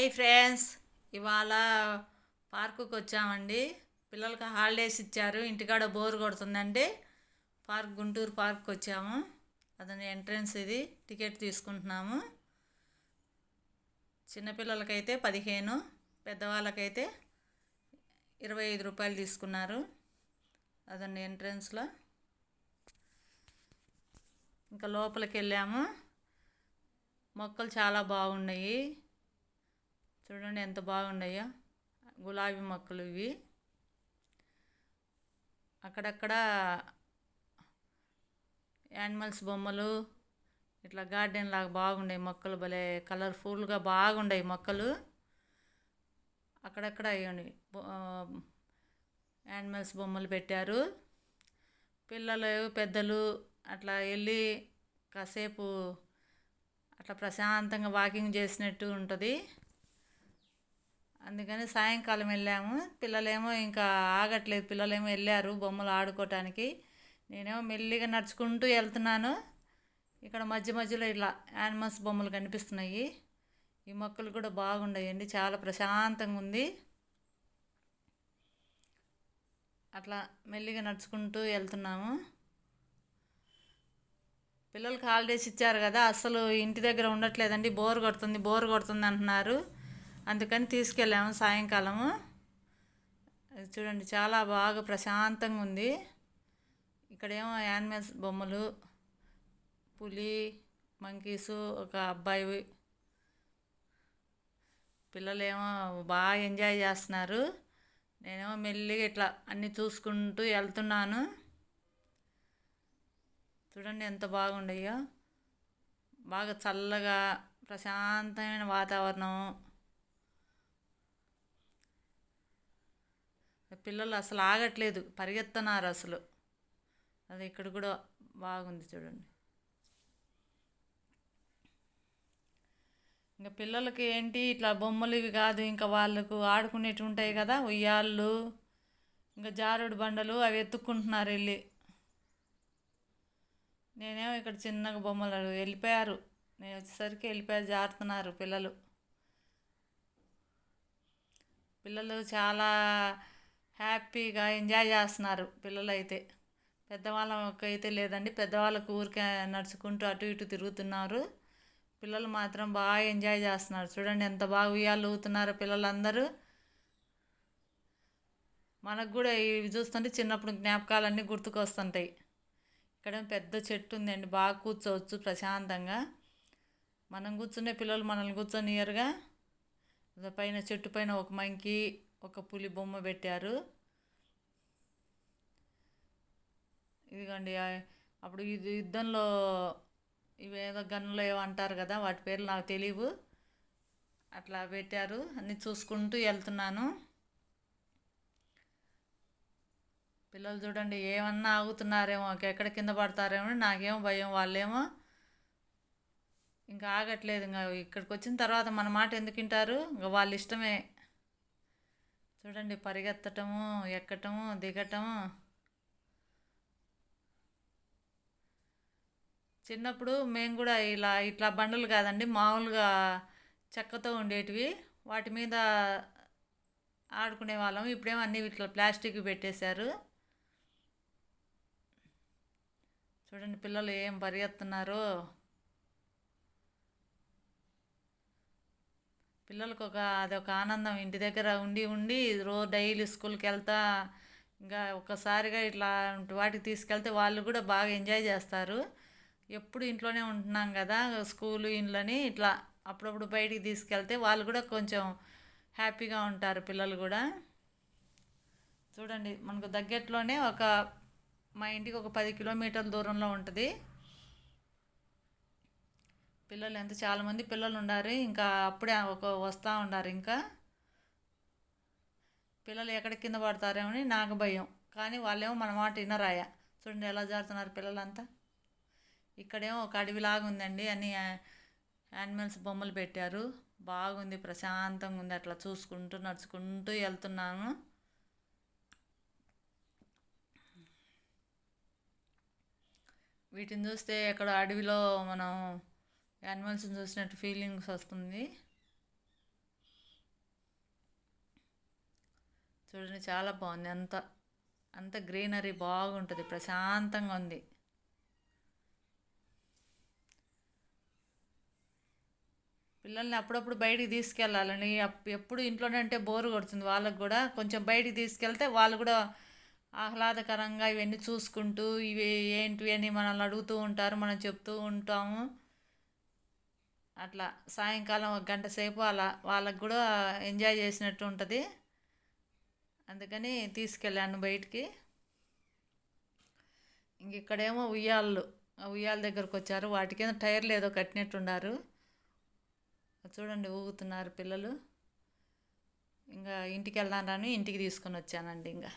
Hi friends. ఇవాళ పార్కుకి వచ్చామండి. పిల్లలకి హాలిడేస్ ఇచ్చారు. ఇంటికాడ బోర్ కొడుతుందండి పార్క్ గుంటూరు పార్క్ వచ్చాము. అదని ఎంట్రన్స్ ఇది. టికెట్ తీసుకుంటున్నాము. చిన్నపిల్లలకైతే పదిహేను పెద్దవాళ్ళకైతే ఇరవై ఐదు రూపాయలు తీసుకున్నారు అదండి ఎంట్రన్స్లో. ఇంకా లోపలికి వెళ్ళాము. మొక్కలు చాలా బాగున్నాయి. చూడండి ఎంత బాగున్నాయో. గులాబీ మొక్కలు ఇవి. అక్కడక్కడ యానిమల్స్ బొమ్మలు ఇట్లా గార్డెన్ లాగా బాగున్నాయి మొక్కలు భలే కలర్ఫుల్గా బాగున్నాయి మొక్కలు. అక్కడక్కడ ఇవ్వండి యానిమల్స్ బొమ్మలు పెట్టారు. పిల్లలు పెద్దలు అట్లా వెళ్ళి కాసేపు అట్లా ప్రశాంతంగా వాకింగ్ చేసినట్టు ఉంటుంది. అందుకని సాయంకాలం వెళ్ళాము. పిల్లలేమో ఇంకా ఆగట్లేదు. పిల్లలేమో వెళ్ళారు బొమ్మలు ఆడుకోవటానికి నేనేమో మెల్లిగా నడుచుకుంటూ వెళ్తున్నాను. ఇక్కడ మధ్య మధ్యలో ఇట్లా యానిమల్స్ బొమ్మలు కనిపిస్తున్నాయి. ఈ మొక్కలు కూడా బాగుండయండి. చాలా ప్రశాంతంగా ఉంది. అట్లా మెల్లిగా నడుచుకుంటూ వెళ్తున్నాము. పిల్లలకి హాలిడేస్ ఇచ్చారు కదా. అస్సలు ఇంటి దగ్గర ఉండట్లేదండి. బోర్ కొడుతుంది బోర్ కొడుతుంది అంటున్నారు. అందుకని తీసుకెళ్ళాము సాయంకాలము. అది చూడండి చాలా బాగా ప్రశాంతంగా ఉంది. ఇక్కడేమో యానిమల్స్ బొమ్మలు పులి మంకీసు ఒక అబ్బాయి పిల్లలేమో బాగా ఎంజాయ్ చేస్తున్నారు. నేనేమో మెల్లిగా ఇట్లా అన్నీ చూసుకుంటూ వెళ్తున్నాను. చూడండి ఎంత బాగుండయో. బాగా చల్లగా ప్రశాంతమైన వాతావరణం. పిల్లలు అసలు ఆగట్లేదు పరిగెత్తన్నారు అసలు. అది ఇక్కడ కూడా బాగుంది చూడండి. ఇంకా పిల్లలకి ఏంటి ఇట్లా బొమ్మలు ఇవి కాదు ఇంకా వాళ్ళకు ఆడుకునేటివి ఉంటాయి కదా ఉయ్యాళ్ళు ఇంకా జారుడు బండలు అవి ఎత్తుక్కుంటున్నారు వెళ్ళి. నేనేమో ఇక్కడ చిన్నగా బొమ్మలు వెళ్ళిపోయారు. నేను వచ్చేసరికి వెళ్ళిపోయారు జారుతున్నారు పిల్లలు. పిల్లలు చాలా హ్యాపీగా ఎంజాయ్ చేస్తున్నారు పిల్లలైతే. అయితే పెద్దవాళ్ళకి అయితే లేదండి పెద్దవాళ్ళకు ఊరికే నడుచుకుంటూ అటు ఇటు తిరుగుతున్నారు. పిల్లలు మాత్రం బాగా ఎంజాయ్ చేస్తున్నారు. చూడండి ఎంత బాగా ఉయ్యాలు ఊగుతున్నారో పిల్లలందరూ. మనకు కూడా ఇవి చూస్తుంటే చిన్నప్పుడు జ్ఞాపకాలన్నీ గుర్తుకొస్తుంటాయి. ఇక్కడ పెద్ద చెట్టు ఉందండి బాగా కూర్చోవచ్చు ప్రశాంతంగా. మనం కూర్చునే పిల్లలు మనల్ని కూర్చొనియరుగా పైన చెట్టు పైన ఒక మంకి ఒక పులి బొమ్మ పెట్టారు. ఇదిగోండి అప్పుడు ఇది యుద్ధంలో ఇవేదో గన్నులు ఏవో అంటారు కదా వాటి పేర్లు నాకు తెలియవు అట్లా పెట్టారు అన్నీ చూసుకుంటూ వెళ్తున్నాను. పిల్లలు చూడండి ఏమన్నా ఆగుతున్నారేమో ఎక్కడ కింద పడతారేమో నాకేమో భయం వాళ్ళేమో ఇంకా ఆగట్లేదు. ఇంకా ఇక్కడికి వచ్చిన తర్వాత మన మాట ఎందుకు వింటారు? ఇంకా వాళ్ళ ఇష్టమే. చూడండి పరిగెత్తటము ఎక్కటము దిగటము. చిన్నప్పుడు మేము కూడా ఇలా ఇట్లా బండలు కాదండి మామూలుగా చెక్కతో ఉండేటివి. వాటి మీద ఆడుకునే వాళ్ళం. ఇప్పుడేమో అన్నీ ఇట్లా ప్లాస్టిక్ పెట్టేశారు. చూడండి పిల్లలు ఏం పరిగెత్తున్నారు. పిల్లలకు ఒక అదొక ఆనందం. ఇంటి దగ్గర ఉండి ఉండి రోజు డైలీ స్కూల్కి వెళ్తా ఇంకా ఒక్కసారిగా ఇట్లా వాటికి తీసుకెళ్తే వాళ్ళు కూడా బాగా ఎంజాయ్ చేస్తారు. ఎప్పుడు ఇంట్లోనే ఉంటున్నాం కదా స్కూలు ఇంట్లోని ఇట్లా అప్పుడప్పుడు బయటికి తీసుకెళ్తే వాళ్ళు కూడా కొంచెం హ్యాపీగా ఉంటారు పిల్లలు కూడా. చూడండి మనకు దగ్గరలోనే ఒక మా ఇంటికి ఒక పది కిలోమీటర్ల దూరంలో ఉంటుంది. పిల్లలు ఎంత చాలామంది పిల్లలు ఉన్నారు ఇంకా అప్పుడే ఒక వస్తూ ఉన్నారు ఇంకా. పిల్లలు ఎక్కడ కింద పడతారేమని నాకు భయం. కానీ వాళ్ళేమో మన మాట వినరాయ. చూడండి ఎలా జారుతున్నారు పిల్లలంతా. ఇక్కడేమో ఒక అడవిలాగా ఉందండి. అన్ని యానిమల్స్ బొమ్మలు పెట్టారు. బాగుంది ప్రశాంతంగా ఉంది. అట్లా చూసుకుంటూ నడుచుకుంటూ వెళ్తున్నాను. వీటిని చూస్తే ఎక్కడ అడవిలో మనం యానిమల్స్ని చూసినట్టు ఫీలింగ్స్ వస్తుంది. చూడండి చాలా బాగుంది. అంత అంత గ్రీనరీ బాగుంటుంది. ప్రశాంతంగా ఉంది. పిల్లల్ని అప్పుడప్పుడు బయటికి తీసుకెళ్ళాలని అప్- ఎప్పుడు ఇంట్లోనే అంటే బోరు కొడుతుంది. వాళ్ళకు కూడా కొంచెం బయటికి తీసుకెళ్తే వాళ్ళు కూడా ఆహ్లాదకరంగా ఇవన్నీ చూసుకుంటూ ఇవి ఏంటివి అని మనల్ని అడుగుతూ ఉంటారు మనం చెప్తూ ఉంటాము. అట్లా సాయంకాలం ఒక గంట సేపు అలా వాళ్ళకు కూడా ఎంజాయ్ చేసినట్టు ఉంటుంది. అందుకని తీసుకెళ్ళాను బయటికి. ఇంక ఇక్కడేమో ఉయ్యాళ్ళు. ఉయ్యాల దగ్గరకు వచ్చారు. వాటికి టైర్లు ఏదో కట్టినట్టున్నారు. చూడండి ఊగుతున్నారు పిల్లలు. ఇంకా ఇంటికి రాని ఇంటికి తీసుకొని వచ్చానండి ఇంకా.